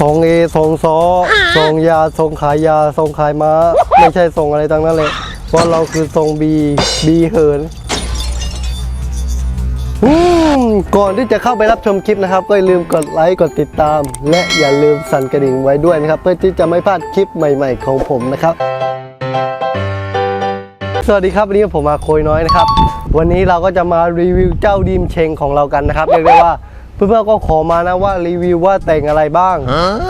ส่งเอส่งซอส่งยาส่งขายยาส่งขายม้า ไม่ใช่ส่งอะไรทั้งนั้นเลยเพราะเราคือส่งบีบีเหินอืมก่อนที่จะเข้าไปรับชมคลิปนะครับ ก็อย่าลืมกดไลค์กดติดตาม และอย่าลืมสั่นกระดิ่งไว้ด้วยนะครับ เพื่อที่จะไม่พลาดคลิปใหม่ ๆ ของผมนะครับ สวัสดีครับวันนี้ผมมาโคยน้อยนะครับ วันนี้เราก็จะมารีวิวเจ้าดีมเชงของเรากันนะครับเรียกได้ว่า เพื่อนๆก็ขอมานะว่ารีวิวว่าแต่งอะไรบ้าง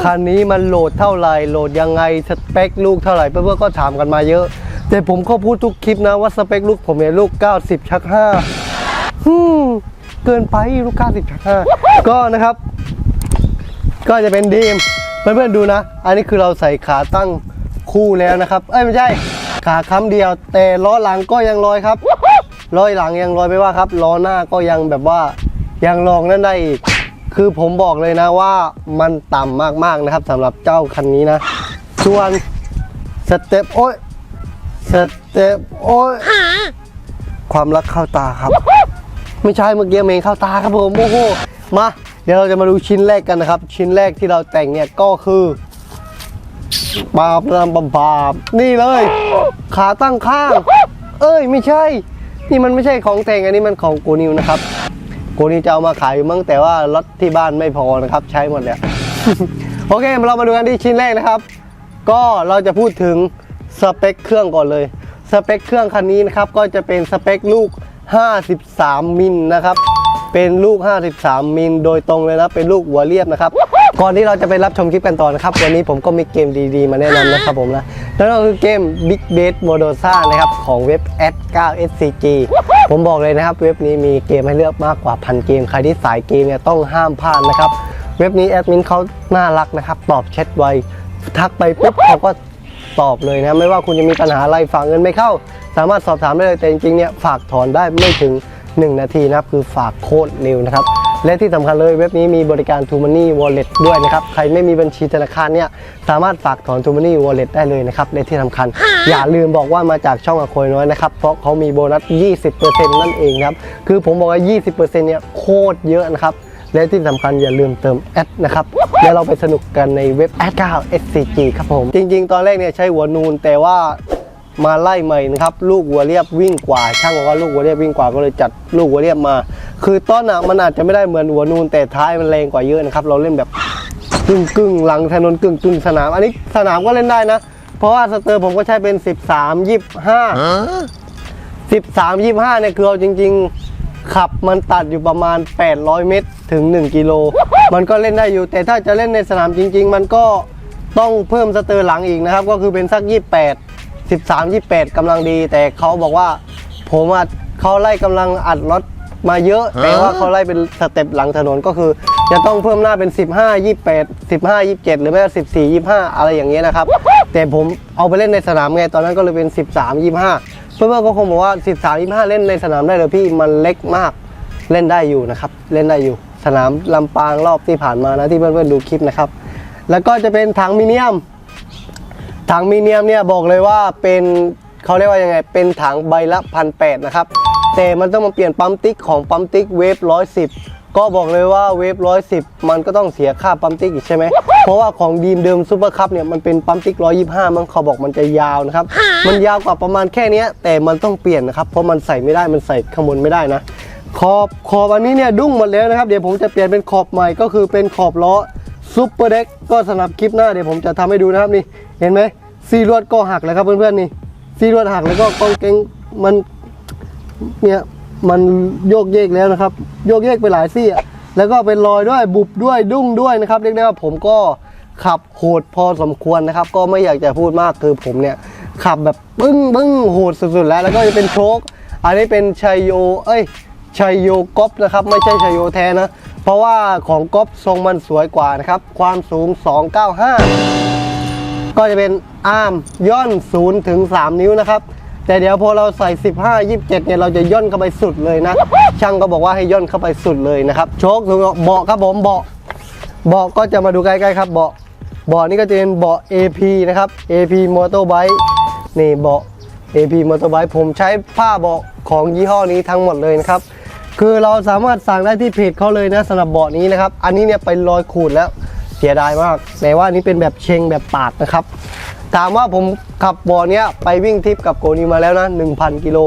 คันนี้มันโหลดเท่าไหร่โหลดยังไงสเปคลูกเท่าไหร่เพื่อนๆก็ถามกันมาเยอะ แต่ผมก็พูดทุกคลิปนะว่าสเปคลูกผมเนี่ยลูก 90 ชัก5ฮึมเกินไปลูก 90 ชัก5ก็นะครับ ก็จะเป็นดีมเพื่อนๆดูนะ อันนี้คือเราใส่ขาตั้งคู่แล้วนะครับ เอ้ยไม่ใช่ขาค้ำเดียว แต่ล้อหลังก็ยังลอยครับล้อหลังยังลอยไม่ว่าครับล้อหน้าก็ยังแบบว่า ยังลองนั่นได้อีก คือผมบอกเลยนะว่ามันต่ำมากๆนะครับสำหรับเจ้าคันนี้นะ ส่วนสเต็ปโอ้ยสเต็ปโอ้ยความรักเข้าตาครับ ไม่ใช่เมื่อกี้เมงเข้าตาครับผมโอ้โหมาเดี๋ยวเราจะมาดูชิ้นแรกกันนะครับ ชิ้นแรกที่เราแต่งเนี่ยก็คือบาบลำบาบาบนี่เลย ขาตั้งข้าง เอ้ยไม่ใช่ นี่มันไม่ใช่ของแต่งอันนี้มันของกูนิวนะครับ กูนี่จะเอามาขายมั้งแต่ว่ารถที่บ้านไม่พอนะครับ ใช้หมดแล้ว โอเคเรามาดูกันที่ชิ้นแรกนะครับ ก็เราจะพูดถึงสเปคเครื่องก่อนเลย สเปคเครื่องคันนี้นะครับ ก็จะเป็นสเปคลูก 53 มิลนะครับ เป็นลูก 53 มิลโดยตรงเลยนะ เป็นลูกหัวเรียบนะครับ ก่อนที่เราจะไปรับชมคลิปกันต่อนะครับ วันนี้ผมก็มีเกมดีๆ มาแนะนำนะครับผมนะนั่นก็คือเกม Big b a s m o d o s a นะครับ ของเว็บ S9SCG ผมบอกเลยนะครับ เว็บนี้มีเกมให้เลือกมากกว่าพันเกม ใครที่สายเกมเนี่ยต้องห้ามพลาดนะครับ เว็บนี้แอดมินเขาน่ารักนะครับ ตอบแชทไว ทักไปปุ๊บเขาก็ตอบเลยนะ ไม่ว่าคุณจะมีปัญหาอะไรฝากเงินไม่เข้า สามารถสอบถามได้เลยแต่จริงๆเนี่ยฝากถอนได้ไม่ถึง 1 นาทีนะครับคือฝากโคตรเร็วนะครับ และที่สำคัญเลยเว็บนี้มีบริการ t o Money Wallet ด้วยนะครับ ใครไม่มีบัญชีธนาคารเนี่ยสามารถฝากถอน t o Money Wallet ได้เลยนะครับและที่สำคัญ อย่าลืมบอกว่ามาจากช่องอโคยน้อยนะครับ เพราะเขามีโบนัส 20%นั่นเองครับ คือผมบอกว่า 20%เนี่ยโคตรเยอะนะครับและที่สำคัญอย่าลืมเติมแอดนะครับเดี๋ยวเราไปสนุกกันในเว็บแอด9 SCG ครับผม จริง ๆ ตอนแรกเนี่ยใช้หัวนูนแต่ว่า มาไล่ใหม่นะครับลูกหัวเรียบวิ่งกว่า ช่างบอกว่าลูกหัวเรียบวิ่งกว่าก็เลยจัดลูกหัวเรียบมา คือต้นอะมันอาจจะไม่ได้เหมือนหัวนูนแต่ท้ายมันแรงกว่าเยอะนะครับเราเล่นแบบกึ่งกึ่งๆหลังถนนกึ่งกึ่งๆสนาม อันนี้สนามก็เล่นได้นะ เพราะว่าสเตอร์ผมก็ใช้เป็น 13 25 13 25เนี่ยคือเอาจริง ๆ ขับมันตัดอยู่ประมาณ 800 เมตรถึง 1 กิโล มันก็เล่นได้อยู่ แต่ถ้าจะเล่นในสนามจริง ๆ มันก็ต้องเพิ่มสเตอร์หลังอีกนะครับ ก็คือเป็นสัก 28 13 28กำลังดี แต่เขาบอกว่า ผมอะเขาไล่กำลังอัดรถมาเยอะ แต่ว่าเขาไล่เป็นสเต็ปหลังถนนก็คือ จะต้องเพิ่มหน้าเป็น 15 28 15 27 หรือไม่ก็14 25 อะไรอย่างเงี้ยนะครับ แต่ผมเอาไปเล่นในสนามไงตอนนั้นก็เลยเป็น 13 25 เพื่อนๆก็คงบอกว่า 13 25 เล่นในสนามได้เลยพี่มันเล็กมากเล่นได้อยู่นะครับ เล่นได้อยู่ สนามลำปางรอบที่ผ่านมานะที่เพื่อนๆดูคลิปนะครับ แล้วก็จะเป็นถังมิเนียม ถังมีเนียมเนี่ยบอกเลยว่าเป็นเขาเรียกว่ายังไง เป็นถังใบละพันแนะครับ แต่มันต้องมาเปลี่ยนปั๊มติ๊กของปั๊มติ๊กเวฟร้อยสิบก็บอกเลยว่าเวฟร้อยสิบมันก็ต้องเสียค่าปั๊มติ๊กอีกใช่ไหม เพราะว่าของดีมเดิมซูเปอร์คัพเนี่ยมันเป็นปั๊มติ๊กร้อยยี่ห้ามันเขาบอกมันจะยาวนะครับ มันยาวกว่าประมาณแค่นี้แต่มันต้องเปลี่ยนนะครับ เพราะมันใส่ไม่ได้มันใส่ข้างบนไม่ได้นะ ขอบขอบอันนี้เนี่ยดุ้งหมดแล้วนะครับ เดี๋ยวผมจะเปลี่ยนเป็นขอบใหม่ก็คือเป็นขอบล้อ ซูเปอร์เด็กก็สำหรับคลิปหน้าเดี๋ยวผมจะทำให้ดูนะครับนี่เห็นไหมซีรวดก็หักแล้วครับเพื่อนๆนี่ซีรวดหักแล้วก็กองเกงมันเนี่ยมันโยกเยกแล้วนะครับ โยกเยกไปหลายซี่อะแล้วก็เป็นรอยด้วยบุบด้วยดุ้งด้วยนะครับเรียกได้ว่าผมก็ขับโหดพอสมควรนะครับ ก็ไม่อยากจะพูดมากคือผมเนี่ยขับแบบบึ้งบึ้งโหดสุดๆแล้ว แล้วก็จะเป็นโชคอันนี้เป็นชัยโย เอ้ยชัยโยก๊อปนะครับ ไม่ใช่ชัยโยแท้นะ เพราะว่าของก๊อปทรงมันสวยกว่านะครับ ความสูง 295 ก็จะเป็นอาร์มย่อน0ถึง3นิ้วนะครับ แต่เดี๋ยวพอเราใส่ 15 27 เนี่ยเราจะย่นเข้าไปสุดเลยนะ ช่างก็บอกว่าให้ย่นเข้าไปสุดเลยนะครับ โชคสูงเบาะครับผมเบาะเบาะก็จะมาดูใกล้ๆครับเบาะเบาะนี่ก็จะเป็นเบาะ AP นะครับ AP Motorbike นี่เบาะ AP Motorbike ผมใช้ผ้าเบาะของยี่ห้อนี้ทั้งหมดเลยนะครับ คือเราสามารถสั่งได้ที่เพจเขาเลยนะสำหรับเบาะนี้นะครับ อันนี้เนี่ยไปรอยขูดแล้วเสียดายมาก แต่ว่านี่เป็นแบบเชงแบบปาดนะครับ ถามว่าผมขับบ่อเนี้ยไปวิ่งทริปกับโกนีมาแล้วนะ 1,000 กิโล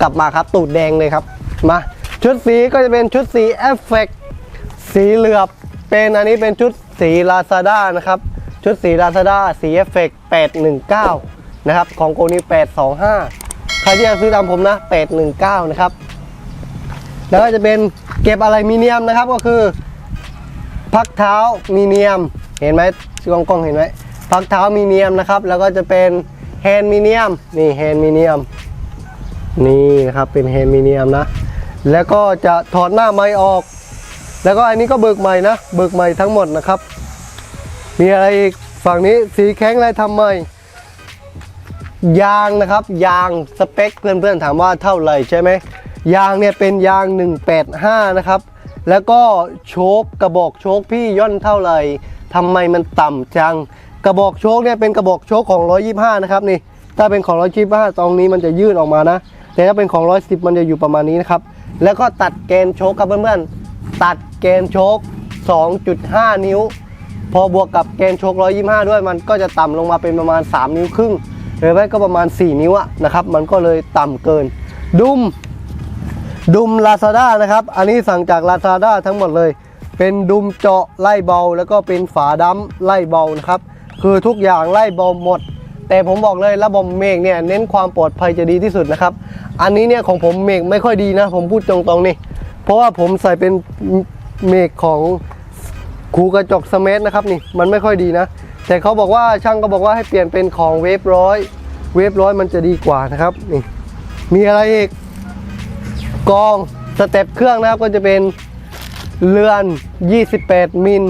กลับมาครับตูดแดงเลยครับ มา ชุดสีก็จะเป็นชุดสีเอฟเฟกสีเหลือบ เป็นอันนี้เป็นชุดสีลาซาด้านะครับ ชุดสีลาซาด้าสีเอฟเฟก819 นะครับ ของโกนี825 ใครที่จะซื้อตามผมนะ 819 นะครับ แล้วก็จะเป็นเก็บอะไรมีเนียมนะครับก็คือ พักเท้ามีเนียม เห็นไหมกล้องกล้องเห็นไหมพักเท้ามีเนียมนะครับ แล้วก็จะเป็นแฮนด์มีเนียมนี่แฮนด์มีเนียมนี่นะครับเป็นแฮนด์มีเนียมนะ แล้วก็จะถอดหน้าไม้ออก แล้วก็อันนี้ก็เบิกใหม่นะเบิกใหม่ทั้งหมดนะครับ มีอะไรอีกฝั่งนี้สีแข็งอะไรทำใหม่ยางนะครับ ยางสเปคเพื่อนๆถามว่าเท่าไหร่ใช่ไหม ยางเนี่ยเป็นยาง 185 นะครับ แล้วก็โชคกระบอกโชคพี่ย่อนเท่าไหร่ทำไมมันต่ำจัง กระบอกโชคเนี่ยเป็นกระบอกโชคของ 125 นะครับนี่ ถ้าเป็นของ 125 ตรงนี้มันจะยื่นออกมานะ แต่ถ้าเป็นของ 110 มันจะอยู่ประมาณนี้นะครับ แล้วก็ตัดเกณฑ์โชคครับเพื่อนๆ ตัดเกณฑ์โชค2.5 นิ้ว พอบวกกับเกณฑ์โชค125 ด้วย มันก็จะต่ำลงมาเป็นประมาณ 3 นิ้วครึ่งหรือไม่ก็ประมาณ 4 นิ้วอะนะครับ มันก็เลยต่ำเกิน ดุม ดุม Lazada นะครับ อันนี้สั่งจาก Lazada ทั้งหมดเลย เป็นดุมเจาะไล่เบา แล้วก็เป็นฝาดั้มไล่เบานะครับ คือทุกอย่างไล่เบาหมด แต่ผมบอกเลยระบบเมกเนี่ยเน้นความปลอดภัยจะดีที่สุดนะครับ อันนี้เนี่ยของผมเมกไม่ค่อยดีนะ ผมพูดตรงๆนี่ เพราะว่าผมใส่เป็นเมกของคูกระจกสเมธนะครับนี่มันไม่ค่อยดีนะ แต่เขาบอกว่าช่างก็บอกว่าให้เปลี่ยนเป็นของเวฟร้อยเวฟร้อยมันจะดีกว่านะครับนี่มีอะไรอีก กองสเต็ปเครื่องนะครับก็จะเป็นเรือน 28 มิล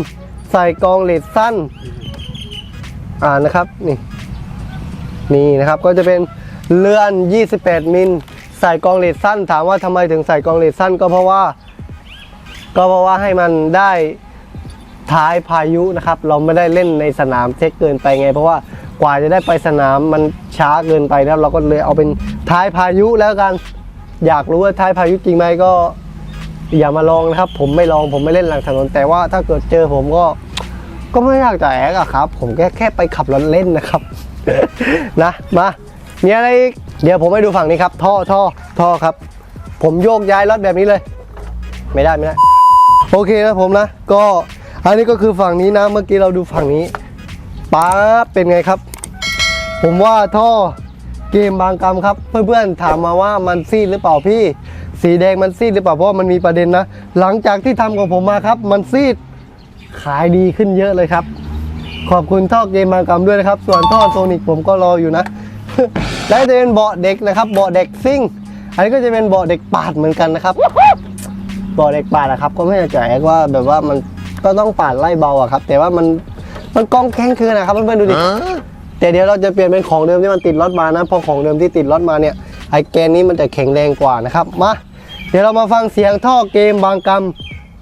ใส่กองเลดสั้น อ่านะครับนี่นี่นะครับก็จะเป็นเรือน 28 มิล ใส่กองเลดสั้น ถามว่าทำไมถึงใส่กองเลดสั้น ก็เพราะว่า ก็เพราะว่าให้มันได้ท้ายพายุนะครับ เราไม่ได้เล่นในสนามเช็คเกินไปไง เพราะว่ากว่าจะได้ไปสนามมันช้าเกินไปนะครับ เราก็เลยเอาเป็นท้ายพายุแล้วกัน อยากรู้ว่าท้ายพายุจริงไหมก็ อย่ามาลองนะครับ ผมไม่ลองผมไม่เล่นหลังถนน แต่ว่าถ้าเกิดเจอผมก็ ก็ไม่อยากจะแอกอะครับ ผมแค่แค่ไปขับรถเล่นนะครับ นะมามีอะไรเดี๋ยวผมไปดูฝั่งนี้ครับ ท่อท่อท่อครับ ผมโยกย้ายรถแบบนี้เลย ไม่ได้ไม่ได้โอเคนะผมนะ ก็อันนี้ก็คือฝั่งนี้นะเมื่อกี้เราดูฝั่งนี้ป๊าเป็นไงครับ ผมว่าท่อ เกมบางกรรมครับ เพื่อนๆถามมาว่ามันซีดหรือเปล่าพี่ สีแดงมันซีดหรือเปล่าเพราะมันมีประเด็นนะ หลังจากที่ทำของผมมาครับ มันซีดขายดีขึ้นเยอะเลยครับ ขอบคุณท่อเกมบางกรรมด้วยนะครับ ส่วนท่อโซนิกผมก็รออยู่นะและจะเป็นเบาะเด็กนะครับเบาะเด็กซิ่ง อันนี้ก็จะเป็นเบาะเด็กปาดเหมือนกันนะครับเบ่อเด็กปาดอะครับ ก็ไม่อยากจว่าแบบว่ามันก็ต้องปาดไล่เบาอะครับ แต่ว่ามันมันกองแข้งคืนนะครับเพื่อนๆดูดิ แต่เดี๋ยวเราจะเปลี่ยนเป็นของเดิมที่มันติดรถมานะเพราะของเดิมที่ติดรถมาเนี่ยไอแกนนี้มันจะแข็งแรงกว่านะครับมาเดี๋ยวเรามาฟังเสียงท่อเกมบางกรรม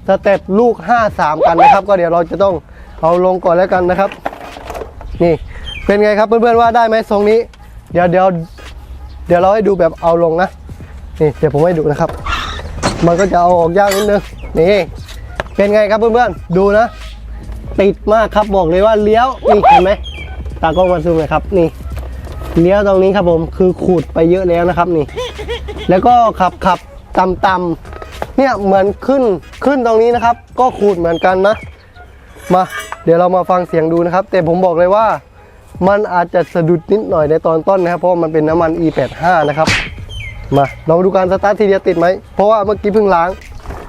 สเต็ปลูก 5-3 กันนะครับ ก็เดี๋ยวเราจะต้องเอาลงก่อนแล้วกันนะครับ นี่เป็นไงครับเพื่อนๆว่าได้ไหมทรงนี้ เดี๋ยวเดี๋ยวเดี๋ยวเราให้ดูแบบเอาลงนะนี่เดี๋ยวผมให้ดูนะครับ มันก็จะเอาออกยากนิดนึงนี่เป็นไงครับเพื่อนๆดูนะ ติดมากครับบอกเลยว่าเลี้ยวนี่เห็นไหม ตากล้องมาซูมเลยครับนี่เลี้ยวตรงนี้ครับผมคือขูดไปเยอะแล้วนะครับนี่ แล้วก็ขับขับต่ำๆเนี่ยเหมือนขึ้นขึ้นตรงนี้นะครับ ก็ขูดเหมือนกันนะมา เดี๋ยวเรามาฟังเสียงดูนะครับ แต่ผมบอกเลยว่า มันอาจจะสะดุดนิดหน่อยในตอนต้นนะครับ เพราะมันเป็นน้ำมัน E85 นะครับมาเรามาดูการสตาร์ททีเดียวติดไหม เพราะว่าเมื่อกี้เพิ่งล้าง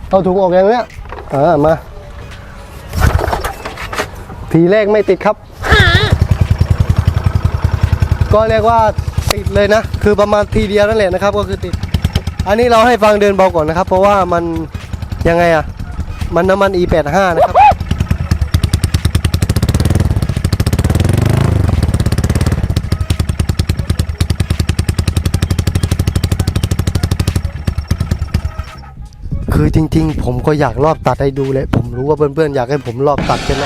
เอาถุงออกอย่างเนี้ยอ่ามา ทีแรกไม่ติดครับ ก็เรียกว่าติดเลยนะ คือประมาณทีเดียวนั่นแหละนะครับ ก็คือติด อันนี้เราให้ฟังเดินเบาก่อนนะครับ เพราะว่ามันยังไงอะมันน้ำมัน E85 นะครับคือจริงๆ ผมก็อยากรอบตัดให้ดูเลย ผมรู้ว่าเพื่อนๆอยากให้ผมรอบตัดใช่ไหม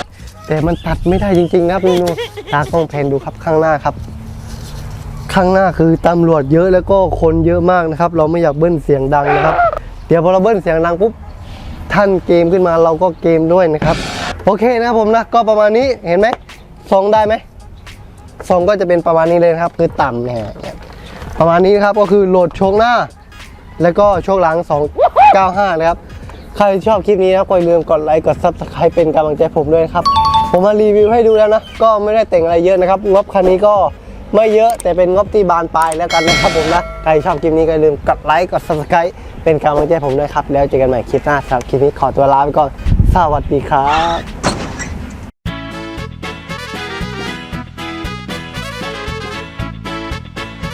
แต่มันตัดไม่ได้จริงๆนะครับนี่นูตากล้องแพนดูครับข้างหน้าครับ ข้างหน้าคือตำรวจเยอะแล้วก็คนเยอะมากนะครับ เราไม่อยากเบิ้ลเสียงดังนะครับ เดี๋ยวพอเราเบิ้ลเสียงดังปุ๊บท่านเกมขึ้นมาเราก็เกมด้วยนะครับ โอเคนะครับผมนะก็ประมาณนี้เห็นไหมทรงได้ไหมทรงก็จะเป็นประมาณนี้เลยครับ คือต่ำเนี่ยประมาณนี้ครับก็คือโหลดโชคหน้า แล้วก็โชคหลัง 295 นะครับ ใครชอบคลิปนี้นะครับก็อย่าลืมกดไลค์กด Subscribe เป็นกำลังใจผมด้วยครับ ผมมารีวิวให้ดูแล้วนะ ก็ไม่ได้แต่งอะไรเยอะนะครับงบคันนี้ก็ ไม่เยอะแต่เป็นงบที่บานปลายแล้วกันนะครับผมนะ ใครชอบคลิปนี้ก็อย่าลืมกดไลค์กด Subscribe เป็นกำลังใจผมด้วยครับ แล้วเจอกันใหม่คลิปหน้าสำหรับคลิปนี้ขอตัวลาไปก่อน สวัสดีครับ